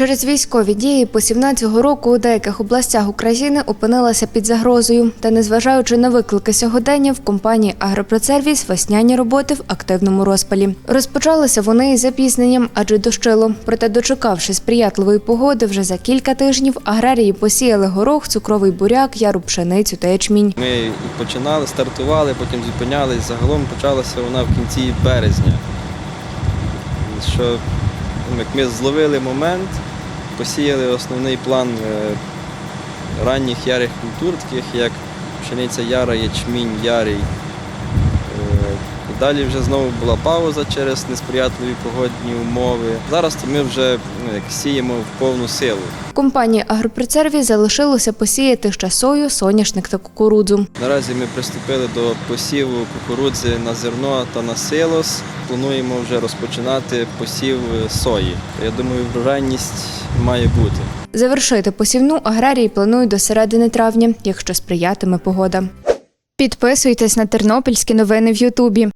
Через військові дії посівна цього року у деяких областях України опинилася під загрозою. Та незважаючи на виклики сьогодення, в компанії Агропроцервіс весняні роботи в активному розпалі. Розпочалися вони із запізненням, адже дощило. Проте, дочекавши сприятливої погоди, вже за кілька тижнів аграрії посіяли горох, цукровий буряк, яру пшеницю та ячмінь. Ми починали, стартували, потім зупинялись. Загалом почалася вона в кінці березня. Що ну, як ми зловили момент, посіяли основний план е, ранніх ярих культур, таких як пшениця яра, ячмінь, ярий. І далі вже знову була пауза через несприятливі погодні умови. Зараз то ми вже ну, як сіємо в повну силу. Компанії Агропроцервіс залишилося посіяти ще сою, соняшник та кукурудзу. Наразі ми приступили до посіву кукурудзи на зерно та на силос. Плануємо вже розпочинати посів сої. Я думаю, врожайність має бути. Завершити посівну аграрії планують до середини травня, якщо сприятиме погода. Підписуйтесь на тернопільські новини в Ютубі.